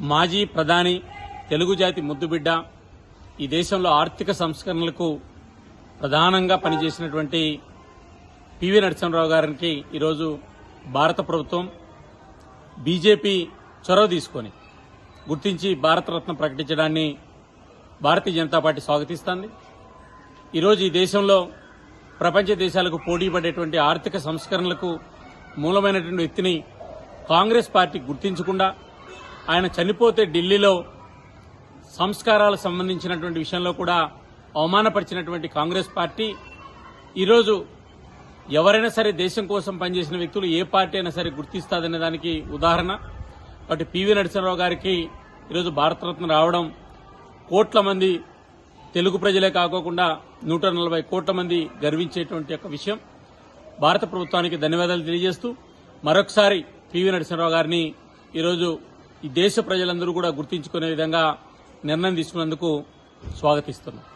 మాజీ ప్రధాని తెలుగు జాతి ముద్దుబిడ్డ ఈ దేశంలో ఆర్థిక సంస్కరణలకు ప్రధానంగా పనిచేసినటువంటి పివి నరసింహరావు గారికి ఈరోజు భారత ప్రభుత్వం బీజేపీ చొరవ తీసుకొని గుర్తించి భారతరత్న ప్రకటించడాన్ని భారతీయ జనతా పార్టీ స్వాగతిస్తోంది. ఈరోజు ఈ దేశంలో ప్రపంచ దేశాలకు పోటీ పడేటువంటి ఆర్థిక సంస్కరణలకు మూలమైనటువంటి వ్యక్తిని కాంగ్రెస్ పార్టీ గుర్తించకుండా ఆయన చనిపోతే ఢిల్లీలో సంస్కారాలకు సంబంధించినటువంటి విషయంలో కూడా అవమానపరిచినటువంటి కాంగ్రెస్ పార్టీ. ఈరోజు ఎవరైనా సరే దేశం కోసం పనిచేసిన వ్యక్తులు ఏ పార్టీ అయినా సరే గుర్తిస్తాదనే దానికి ఉదాహరణ. వాటి పివి నరసింహరావు గారికి ఈరోజు భారతరత్న రావడం కోట్ల మంది తెలుగు ప్రజలే కాకోకుండా నూట నలభై కోట్ల మంది గర్వించేటువంటి ఒక విషయం. భారత ప్రభుత్వానికి ధన్యవాదాలు తెలియజేస్తూ మరొకసారి పివి నరసింహరావు గారిని ఈరోజు ఈ దేశ ప్రజలందరూ కూడా గుర్తించుకునే విధంగా నిర్ణయం తీసుకున్నందుకు స్వాగతిస్తున్నాం.